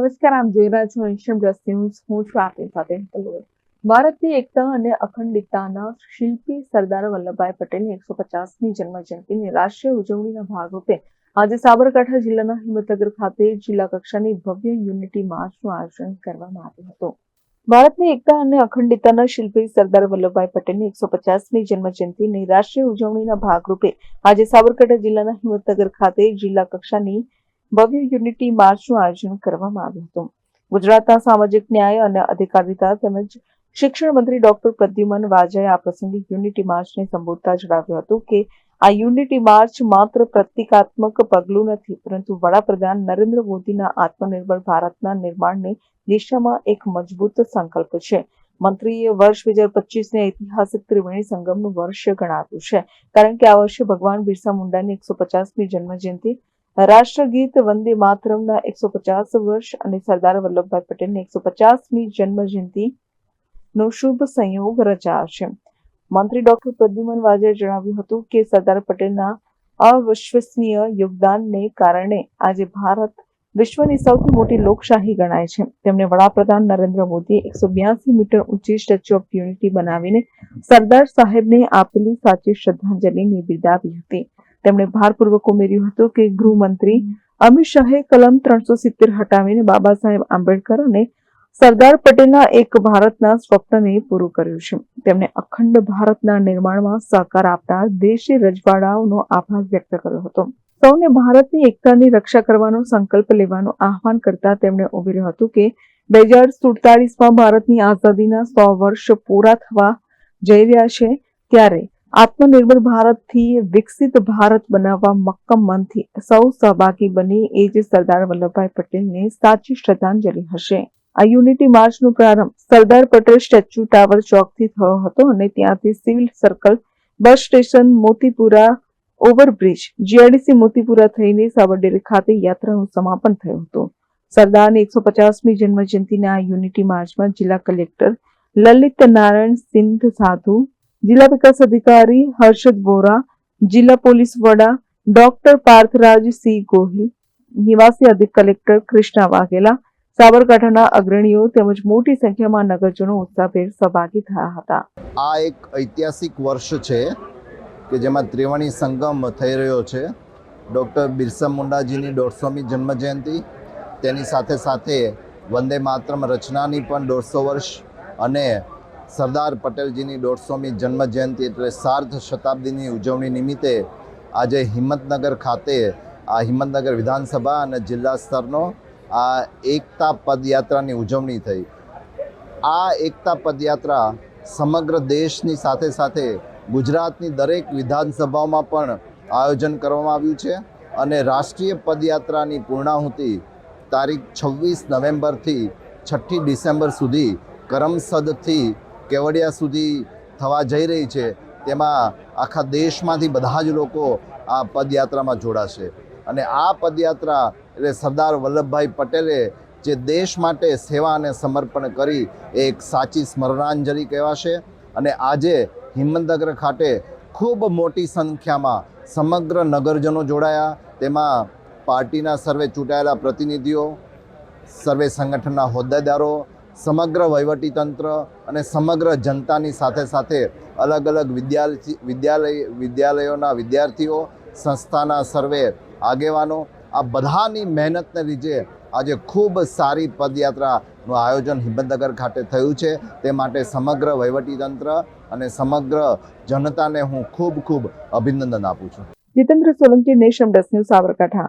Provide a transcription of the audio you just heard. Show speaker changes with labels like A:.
A: નમસ્કાર, આમ જોઈ રહ્યા છો નેશન પ્લસ હું છું આપની સાથે ભારતની એકતા અને અખંડિતતાના શિલ્પી સરદાર વલ્લભભાઈ પટેલની એકસો પચાસમી જન્મ જયંતિની રાષ્ટ્રીય ઉજવણીના ભાગરૂપે આજે સાબરકાંઠા જિલ્લાના હિંમતનગર ખાતે જિલ્લા કક્ષાની ભવ્ય યુનિટી માર્ચનું આયોજન કરવામાં આવ્યું હતું. ભારતની એકતા અને અખંડિતતાના શિલ્પી સરદાર વલ્લભભાઈ પટેલની એકસો પચાસમી જન્મ જયંતિની રાષ્ટ્રીય ઉજવણીના ભાગરૂપે આજે સાબરકાંઠા જિલ્લાના હિંમતનગર ખાતે જિલ્લા કક્ષાની ભવ્ય યુનિટી માર્ચનું આયોજન કરવામાં આવ્યું હતું. ગુજરાતના સામાજિક ન્યાય અને અધિકારિતા તેમજ શિક્ષણ મંત્રી ડોક્ટર પ્રદ્યુમન વાજાએ આ પ્રસંગે યુનિટી માર્ચને સંબોધતા જણાવ્યું હતું કે, આ યુનિટી માર્ચ માત્ર પ્રતિકાત્મક પગલું નથી, પરંતુ વડાપ્રધાન નરેન્દ્ર મોદીના આત્મનિર્ભર ભારતના નિર્માણની દિશામાં એક મજબૂત સંકલ્પ છે. મંત્રીએ વર્ષ બે હજાર પચીસને ઐતિહાસિક ત્રિવેણી સંગમનું વર્ષ ગણાવ્યું છે. કારણ કે આ વર્ષે ભગવાન બિરસા મુંડાની એકસો પચાસમી જન્મજયંતિ રાષ્ટ્રગીત વંદે માતરમના એકસો પચાસ વર્ષ અને સરદાર વલ્લભભાઈ પટેલની એકસો પચાસમી જન્મજયંતિ નો શુભ સંયોગ રચાશે મંત્રી ડોક્ટર પ્રદ્યુમન વાજાએ જણાવ્યું હતું કે સરદાર પટેલના અવિશ્વસનીય યોગદાનને કારણે આજે ભારત વિશ્વની સૌથી મોટી લોકશાહી ગણાય છે. તેમણે વડાપ્રધાન નરેન્દ્ર મોદીએ એકસો બ્યાસી મીટર ઊંચી સ્ટેચ્યુ ઓફ યુનિટી બનાવીને સરદાર સાહેબને આપેલી સાચી શ્રદ્ધાંજલિ બિરદાવી હતી. તેમણે ભારપૂર્વક ઉમેર્યું હતું કે ગૃહમંત્રી અમિત શાહે કલમ ત્રણસો સિત્તેર હટાવીને બાબા સાહેબ આંબેડકર અને સરદાર પટેલના એક ભારતના સ્વપ્નને પૂરું કર્યું છે. તેમણે અખંડ ભારતના નિર્માણમાં સહકાર આપતા દેશી રજવાડાઓનો આભાર વ્યક્ત કર્યો હતો. સૌને ભારતની એકતાની રક્ષા કરવાનો સંકલ્પ લેવાનું આહવાન કરતા તેમણે ઉમેર્યું હતું કે બે હજાર સુડતાલીસમાં ભારતની આઝાદીના સો વર્ષ પૂરા થવા જઈ રહ્યા છે, ત્યારે આત્મનિર્ભર ભારતથી વિકસિત ભારત બનાવવા મક્કમ મનથી સૌ સહભાગી બની એ જ સરદાર વલ્લભભાઈ પટેલને સાચી શ્રદ્ધાંજલિ હશે. આ યુનિટી માર્ચનો પ્રારંભ સરદાર પટેલ સ્ટેચ્યુ ટાવર ચોકથી થયો હતો અને ત્યાંથી civil circle, bus station, Motipura overbridge GIDC Motipura થઈને સાબરડેરી ખાતે યાત્રાનું સમાપન થયું હતું. સરદારની એકસો પચાસમી જન્મ જયંતિના આ યુનિટી માર્ચમાં જિલ્લા કલેક્ટર લલિત નારાયણ સિંધ સાધુ જિલ્લા વિકાસ અધિકારી હર્ષદ વોરા, જિલ્લા પોલીસ વડા ડોક્ટર પાર્થરાજ સી ગોહિલ, નિવાસી અધિક કલેક્ટર કૃષ્ણા વાઘેલા, સાબરકાંઠાના અગ્રણીઓ તેમજ મોટી સંખ્યામાં નગરજનો ઉત્સાહભેર સહભાગી થયા હતા.
B: આ એક ઐતિહાસિક વર્ષ છે કે જેમાં ત્રિવેણી સંગમ થઈ રહ્યો છે. ડૉક્ટર બિરસા મુંડાજીની દોઢસોમી જન્મજયંતિ, તેની સાથે સાથે વંદે માતરમ રચનાની પણ દોઢસો વર્ષ અને સરદાર પટેલજીની દોઢસોમી જન્મજયંતિ એટલે સાર્ધ શતાબ્દીની ઉજવણી નિમિત્તે આજે હિંમતનગર ખાતે, આ હિંમતનગર વિધાનસભા અને જિલ્લા સ્તરનો આ એકતા પદયાત્રાની ઉજવણી થઈ. આ એકતા પદયાત્રા સમગ્ર દેશની સાથે સાથે ગુજરાતની દરેક વિધાનસભાઓમાં પણ આયોજન કરવામાં આવ્યું છે અને રાષ્ટ્રીય પદયાત્રાની પૂર્ણાહુતિ તારીખ છવ્વીસ નવેમ્બરથી છઠ્ઠી ડિસેમ્બર સુધી કરમસદથી કેવડિયા સુધી થવા જઈ રહી છે, તેમાં આખા દેશમાંથી બધા જ લોકો આ પદયાત્રામાં જોડાશે. અને આ પદયાત્રા એટલે સરદાર વલ્લભભાઈ પટેલે જે દેશ માટે સેવા અને સમર્પણ કરી, એ એક સાચી સ્મરણાંજલિ કહેવાશે. અને આજે હિંમતનગર ખાતે ખૂબ મોટી સંખ્યામાં સમગ્ર નગરજનો જોડાયા. તેમાં પાર્ટીના સર્વે ચૂંટાયેલા પ્રતિનિધિઓ, સર્વે સંગઠનના હોદ્દેદારો સમગ્ર વહીવટીતંત્ર અને સમગ્ર જનતાની સાથે સાથે અલગ અલગ વિદ્યાર્થી વિદ્યાલય વિદ્યાલયોના વિદ્યાર્થીઓ, સંસ્થાના સર્વે આગેવાનો, આ બધાની મહેનતને લીધે આજે ખૂબ સારી પદયાત્રાનું આયોજન હિંમતનગર ખાતે થયું છે. તે માટે સમગ્ર વહીવટીતંત્ર અને સમગ્ર જનતાને હું ખૂબ ખૂબ અભિનંદન આપું છું.
A: Jitendra Solanki nation plus news, Sabarkantha.